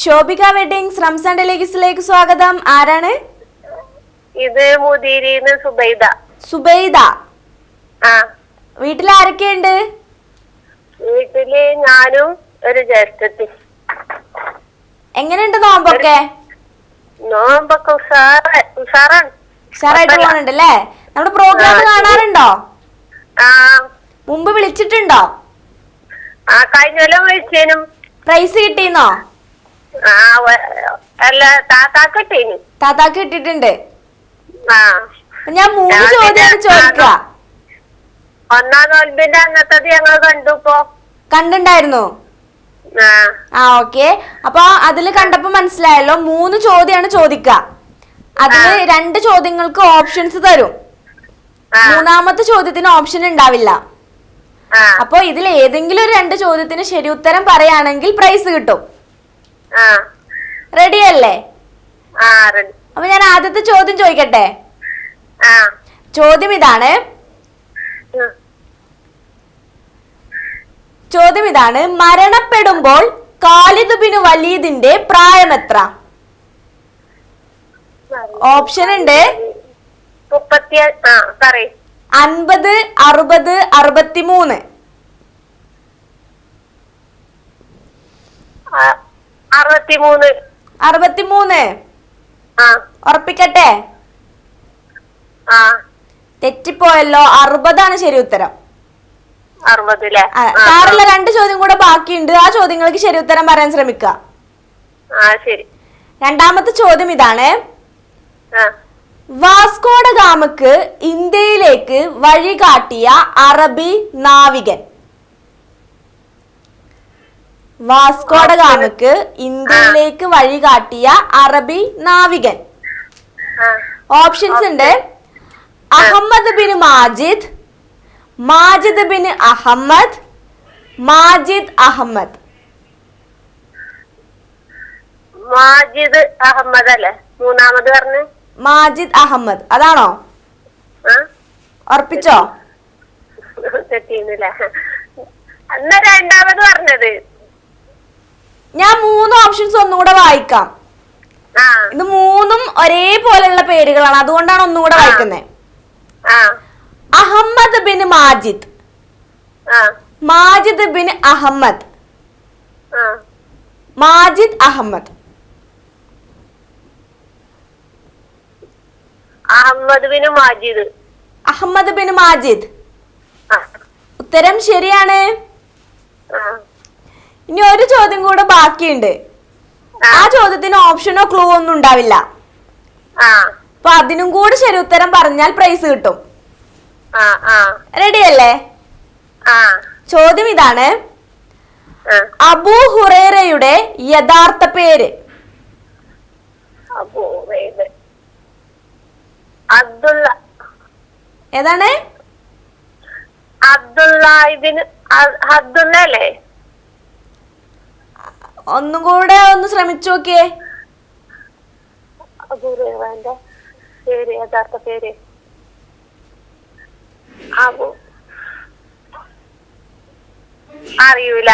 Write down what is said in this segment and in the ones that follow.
Shobhika weddings Ramzan ഡെലിഗസിലേക്ക് സ്വാഗതം. ആരാണ്? ഇത് മുദീരിന്ന് സുബൈദ. സുബൈദ. വീട്ടിൽ ആരൊക്കെയുണ്ട്? വീട്ടിൽ ഞാനും ഒരു ജ്യേഷ്ഠത്തി എങ്ങനെയുണ്ട് നോമ്പൊക്കെ? നോമ്പൊക്കെ ഉഷാറ ഉഷാറാണ്. ഉഷാറായിട്ട് പോകുന്നുണ്ടല്ലേ നമ്മുടെ പ്രോഗ്രാം കാണാറുണ്ടോ? ആ മുമ്പ് വിളിച്ചിട്ടുണ്ടോ? ആ കഴിഞ്ഞ കൊല്ലം വിളിച്ചേനും. പ്രൈസ് കിട്ടിയെന്നോ ആ അല്ല താത്താക്ക് കിട്ടീന്. താത്താക്ക് കിട്ടിയിട്ടുണ്ട്. ആ. ഞാൻ മൂന്ന് ചോദ്യം ചോദിക്കാം. ഒന്നാം നോൽബിന്റെ അന്നത്തത് ഞങ്ങൾ കണ്ടു ഇപ്പൊ. കണ്ടുണ്ടായിരുന്നു? ആ. ഓക്കെ. അപ്പൊ അതിൽ കണ്ടപ്പോ മനസ്സിലായല്ലോ മൂന്ന് ചോദ്യമാണ് ചോദിക്ക. അതിൽ രണ്ട് ചോദ്യങ്ങൾക്ക് ഓപ്ഷൻസ് തരും. മൂന്നാമത്തെ ചോദ്യത്തിന് ഓപ്ഷൻ ഉണ്ടാവില്ല. അപ്പൊ ഇതിൽ ഏതെങ്കിലും ഒരു രണ്ട് ചോദ്യത്തിന് ശരി ഉത്തരം പറയുകയാണെങ്കിൽ പ്രൈസ് കിട്ടും. റെഡി അല്ലേ? അപ്പൊ ഞാൻ ആദ്യത്തെ ചോദ്യം ചോദിക്കട്ടെ? ചോദ്യം ഇതാണ്. ചോദ്യം ഇതാണ്. മരണപ്പെടുമ്പോൾ ഖാലിദ് ബിൻ വലീദിന്റെ പ്രായം എത്ര? ഓപ്ഷൻ ഉണ്ട്. മുപ്പത്തി പറയും. അൻപത് അറുപത് അറുപത്തിമൂന്ന്. അറുപത്തിമൂന്ന്. ഉറപ്പിക്കട്ടെ? തെറ്റിപ്പോയല്ലോ. അറുപതാണ് ശരി ഉത്തരം. സാറുള്ള രണ്ട് ചോദ്യം കൂടെ ബാക്കിയുണ്ട്. ആ ചോദ്യങ്ങൾക്ക് ശരി ഉത്തരം പറയാൻ ശ്രമിക്കുക രണ്ടാമത്തെ ചോദ്യം ഇതാണ്. ആ വാസ്കോഡ ഗാമക്ക് ഇന്ത്യയിലേക്ക് വഴികാട്ടിയ അറബി നാവികൻ. വാസ്കോഡ ഗാമക്ക് ഇന്ത്യയിലേക്ക് വഴികാട്ടിയ അറബി നാവികൻ. ഓപ്ഷൻസ് ഉണ്ട്. Ahmad bin Majid Majid bin Ahmad Majid Ahmad. Majid Ahmad അല്ലേ? മൂന്നാമത് പറഞ്ഞ്. മാജിദ് അഹമ്മദ്. അതാണോ? ഉറപ്പിച്ചോ? രണ്ടാമത് പറഞ്ഞത്. ഞാൻ മൂന്ന് ഓപ്ഷൻസ് ഒന്നുകൂടെ വായിക്കാം. ഇത് മൂന്നും ഒരേപോലെയുള്ള പേരുകളാണ്. അതുകൊണ്ടാണ് ഒന്നുകൂടെ വായിക്കുന്നത് Ahmad bin Majid. Majid bin Ahmad. Majid Ahmad. Ahmad bin Majid. Ahmad bin Majid ഉത്തരം ശരിയാണ്. ഇനി ഒരു ചോദ്യം കൂടെ ബാക്കിയുണ്ട്. ആ. ചോദ്യത്തിന് ഓപ്ഷനോ ക്ലൂ ഒന്നും ഉണ്ടാവില്ല. അപ്പൊ അതിനും കൂടി ശരി ഉത്തരം പറഞ്ഞാൽ പ്രൈസ് കിട്ടും. റെഡി അല്ലേ? ചോദ്യം ഇതാണ്. അബു ഹുറേറയുടെ യഥാർത്ഥ പേര്. അബു വേഗം അബ്ദുള്ള ഏതാണ്? അബ്ദുല്ലാഹിബിൻ അബ്ദുള്ള അല്ലേ? ഒന്നും കൂടെ ഒന്ന് ശ്രമിച്ചു നോക്കിയേ. പേര് യഥാർത്ഥ പേര്. അറിയൂല.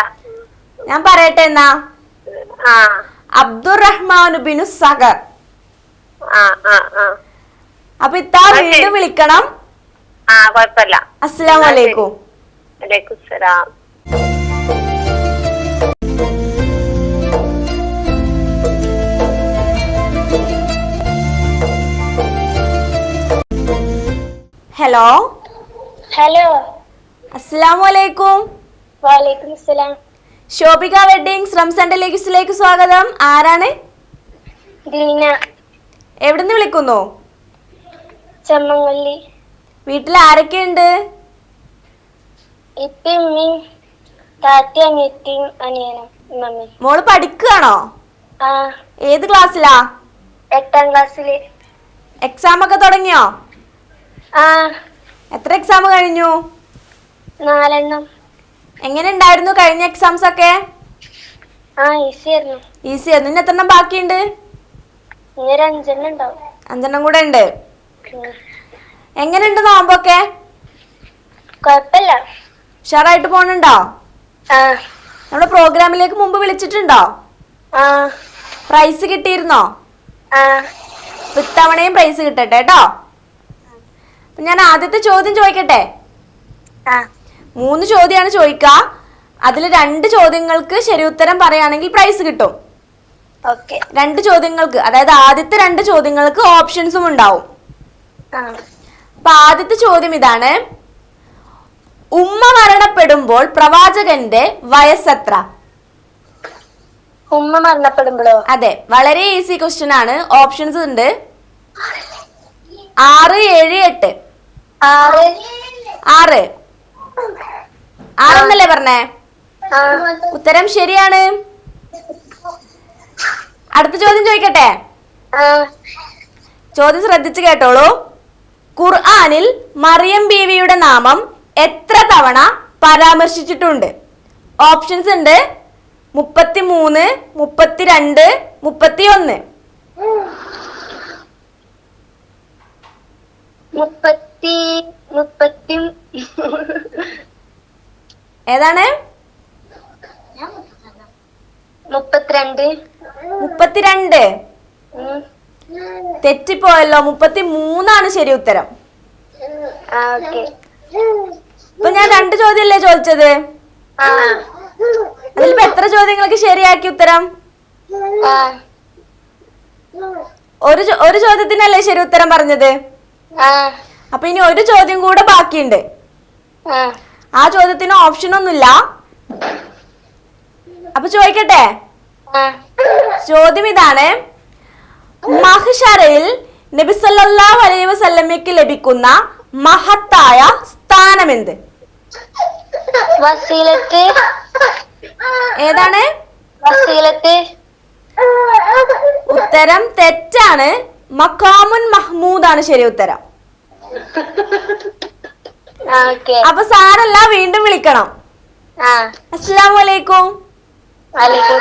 ഞാൻ പറയട്ടെ എന്നാ? അബ്ദുറഹ്മാൻ ബിനു സഗർ. ആ ആ ആ. അപ്പൊ ഇത്താ വീണ്ടും വിളിക്കണം. ആ കുഴപ്പമില്ല അസ്സലാമു അലൈക്കും. വലൈക്കും സലാം. ഹലോ. ഹലോ. അസ്സലാമു അലൈക്കും. വാലേക്കും അസ്സലാം ശോഭിക ശ്രം സെന്റർ ഡെലിഗസിലേക്ക് സ്വാഗതം. ആരാണ്? ദീന. എവിടുന്ന് വിളിക്കുന്നു? ചമ്മങ്ങല്ലി. വീട്ടിൽ ആരൊക്കെയുണ്ട് ഇപ്പം ഉമ്മയും താത്തി അനിയത്തിയും അനിയനും മമ്മി മോൾ പഠിക്കുകയാണോ ആ. ഏത് ക്ലാസ്സിലാ? എട്ടാം ക്ലാസ്സിൽ. എക്സാം ഒക്കെ തുടങ്ങിയോ? ആ. എത്ര എക്സാം കഴിഞ്ഞു? നാലെണ്ണം. എങ്ങനെ ഉണ്ടായിരുന്നു കഴിഞ്ഞ എക്സാംസ് ഒക്കെ? ആ ഈസി ആയിരുന്നു. ഈസി ആയിരുന്നു ഇനി എത്രണ്ണം ബാക്കിയുണ്ട്? ഇനി ഒരു അഞ്ചെണ്ണം ഉണ്ടാവും. അഞ്ചെണ്ണം കൂടെ ഉണ്ട്. എങ്ങനെയുണ്ട് നോമ്പൊക്കെ? കുഴപ്പമില്ല ഉഷാറായിട്ട് പോണുണ്ടോ? നമ്മുടെ പ്രോഗ്രാമിലേക്ക് മുമ്പ് വിളിച്ചിട്ടുണ്ടോ? പ്രൈസ് കിട്ടിയിരുന്നോ? ഇത്തവണയും പ്രൈസ് കിട്ടട്ടെ കേട്ടോ. ഞാൻ ആദ്യത്തെ ചോദ്യം ചോദിക്കട്ടെ? മൂന്ന് ചോദ്യമാണ് ചോദിക്ക. അതിൽ രണ്ട് ചോദ്യങ്ങൾക്ക് ശരി ഉത്തരം പറയുകയാണെങ്കിൽ പ്രൈസ് കിട്ടും. രണ്ട് ചോദ്യങ്ങൾക്ക് അതായത് ആദ്യത്തെ രണ്ട് ചോദ്യങ്ങൾക്ക് ഓപ്ഷൻസും ഉണ്ടാവും. അപ്പൊ ആദ്യത്തെ ചോദ്യം ഇതാണ്. ഉമ്മ മരണപ്പെടുമ്പോൾ പ്രവാചകന്റെ വയസ്സെത്ര? ഉമ്മ മരണപ്പെടുമ്പോഴോ? അതെ വളരെ ഈസി ക്വസ്റ്റ്യൻ ആണ്. ഓപ്ഷൻസ് ഉണ്ട്. ആറ് ഏഴ് എട്ട്. ആറ്. ആറ്. ആറെന്നല്ലേ പറഞ്ഞേ? ഉത്തരം ശരിയാണ്. അടുത്ത ചോദ്യം ചോദിക്കട്ടെ? ചോദ്യം ശ്രദ്ധിച്ചു കേട്ടോളൂ. ഖുർആനിൽ മറിയം ബീവിയുടെ നാമം എത്ര തവണ പരാമർശിച്ചിട്ടുണ്ട്? ഓപ്ഷൻസ് ഉണ്ട് മുപ്പത്തി മൂന്ന് മുപ്പത്തിരണ്ട് മുപ്പത്തി ഒന്ന് മുപ്പത്തി മുപ്പത്തി ഏതാണ്? മുപ്പത്തിരണ്ട്. മുപ്പത്തിരണ്ട്. തെറ്റിപ്പോയല്ലോ. മുപ്പത്തി മൂന്നാണ് ശരി ഉത്തരം. ഇപ്പൊ ഞാൻ രണ്ട് ചോദ്യല്ലേ ചോദിച്ചത്? അതിലിപ്പോ എത്ര ചോദ്യങ്ങൾക്ക് ശരിയാക്കി ഉത്തരം? ഒരു ഒരു ചോദ്യത്തിനല്ലേ ശരി ഉത്തരം പറഞ്ഞത്? അപ്പൊ ഇനി ഒരു ചോദ്യം കൂടെ ബാക്കിയുണ്ട്. ആ. ആ ചോദ്യത്തിന് ഓപ്ഷൻ ഒന്നുമില്ല. അപ്പൊ ചോദിക്കട്ടെ? ചോദ്യം ഇതാണ്. മഹ്ഷറയിൽ നബി സല്ലല്ലാഹു അലൈഹി വസല്ലമയ്ക്ക് ലഭിക്കുന്ന മഹത്തായ സ്ഥാനമെന്ത്? വസീലത്ത്. ഏതാണ്? വസീലത്ത്. ഉത്തരം തെറ്റാണ്. മക്കാമുൻ മഹ്മൂദ് ആണ് ശരി ഉത്തരം. അപ്പൊ സാറല്ല വീണ്ടും വിളിക്കണം. ആ. അസ്സലാമു അലൈക്കും. വലൈക്കും